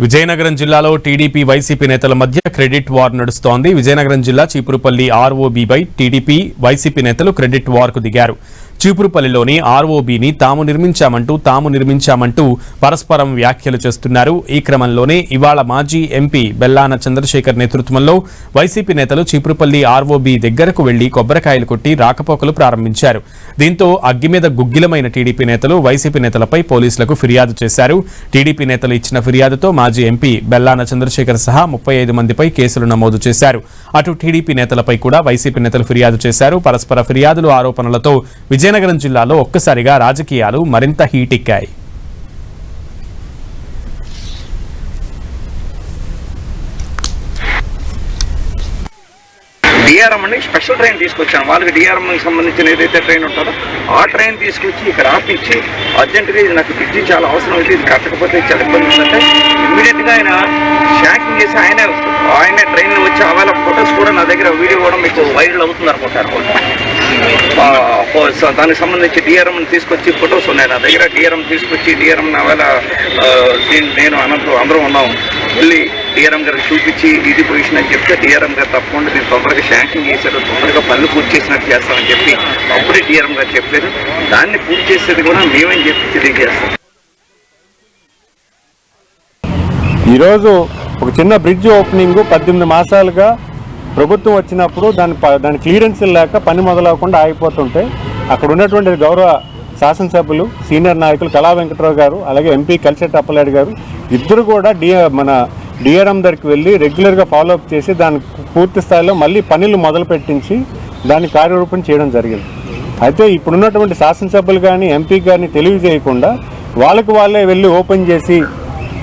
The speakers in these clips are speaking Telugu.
విజయనగరం జిల్లాలో టీడీపీ వైసీపీ నేతల మధ్య క్రెడిట్ వార్ నడుస్తోంది. విజయనగరం జిల్లా చీపురుపల్లి ఆర్ఓబీపై టీడీపీ వైసీపీ నేతలు క్రెడిట్ వార్కు దిగారు. చీపురుపల్లిలోని ఆర్ఓబీని తాము నిర్మించామంటూ తాము నిర్మించామంటూ పరస్పరం వ్యాఖ్యలు చేస్తున్నారు. ఈ క్రమంలోనే ఇవాళ మాజీ ఎంపీ బెల్లాన చంద్రశేఖర్ నేతృత్వంలో వైసీపీ నేతలు చీపురుపల్లి ఆర్ఓబీ దగ్గరకు వెళ్ళి కొబ్బరికాయలు కొట్టి రాకపోకలు ప్రారంభించారు. దీంతో అగ్గి మీద గుగ్గిలమైన టీడీపీ నేతలు వైసీపీ నేతలపై పోలీసులకు ఫిర్యాదు చేశారు. టీడీపీ నేతలు ఇచ్చిన ఫిర్యాదుతో మాజీ ఎంపీ బెల్లాన చంద్రశేఖర్ సహా ముప్పై ఐదు మందిపై కేసులు నమోదు చేశారు. అటు టీడీపీ నేతలపై కూడా వైసీపీ నేతలు ఫిర్యాదు చేశారు. పరస్పర ఫిర్యాదులు ఆరోపణలతో విజయనగరం జిల్లాలో ఒక్కసారిగా రాజకీయాలు మరింత హీటెక్కాయి. డిఆర్ఎం అని స్పెషల్ ట్రైన్ తీసుకొచ్చాను. వాళ్ళకి డిఆర్ఎం సంబంధించిన ఏదైతే ట్రైన్ ఉంటుందో ఆ ట్రైన్ తీసుకొచ్చి ఇక్కడ ఆపించి అర్జెంటుగా ఇది నాకు బ్రిడ్జి చాలా అవసరం అయితే ఇది కట్టకపోతే చాలా ఇబ్బంది ఉందంటే ఇమ్మీడియట్గా ఆయన షాకింగ్ చేసి ఆయన ఆయన ట్రైన్లో వచ్చి ఆవేళ ఫొటోస్ కూడా నా దగ్గర వీడియో కూడా మీకు వైరల్ అవుతుంది అనుకుంటారు దానికి సంబంధించి డిఆర్ఎం తీసుకొచ్చి ఫొటోస్ ఉన్నాయి. నా దగ్గర డిఆర్ఎం తీసుకొచ్చి డిఆర్ఎం నావేళ నేను అనంతరం అందరం ఉన్నాం. వెళ్ళి డిఆర్ఎం గారికి చూపించి ఇది పొజిషన్ అని చెప్తే డిఆర్ఎం గారు తప్పకుండా నేను తొందరగా శాంక్షన్ చేశారు. తొందరగా పనులు పూర్తి చేసినట్టు చేస్తామని చెప్పి అప్పుడే డిఆర్ఎం గారు చెప్పారు. దాన్ని పూర్తి చేసేది కూడా మేమని చెప్పి తెలియజేస్తాం. ఈరోజు ఒక చిన్న బ్రిడ్జ్ ఓపెనింగ్ పద్దెనిమిది మాసాలుగా ప్రభుత్వం వచ్చినప్పుడు దాని ప- దాని క్లియరెన్స్లు లేక పని మొదలవకుండా ఆగిపోతుంటే అక్కడ ఉన్నటువంటి గౌరవ శాసనసభ్యులు సీనియర్ నాయకులు కళా వెంకటరావు గారు అలాగే ఎంపీ కలిసెట్ అప్పలాడి గారు ఇద్దరు కూడా డి మన డిఆర్ఎం దగ్గరికి వెళ్ళి రెగ్యులర్గా ఫాలోఅప్ చేసి దాని పూర్తి స్థాయిలో మళ్ళీ పనులు మొదలు పెట్టించి దాన్ని కార్యరూపం చేయడం జరిగింది. అయితే ఇప్పుడున్నటువంటి శాసనసభ్యులు కానీ ఎంపీ కానీ తెలియజేయకుండా వాళ్ళకి వాళ్ళే వెళ్ళి ఓపెన్ చేసి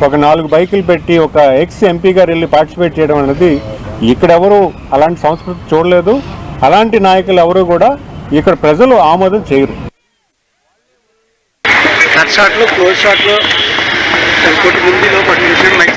ఒక నాలుగు బైకులు పెట్టి ఒక ఎక్స్ ఎంపీ గారు వెళ్ళి పార్టిసిపేట్ చేయడం అనేది ఇక్కడెవరు అలాంటి సంస్కృతి చూడలేదు. అలాంటి నాయకులు ఎవరు కూడా ఇక్కడ ప్రజలు ఆమోదం చేయరు. కట్ షాట్లు క్లోజ్ షాట్లు కొట్టి ముందులో పట్టిన విషయం మైక్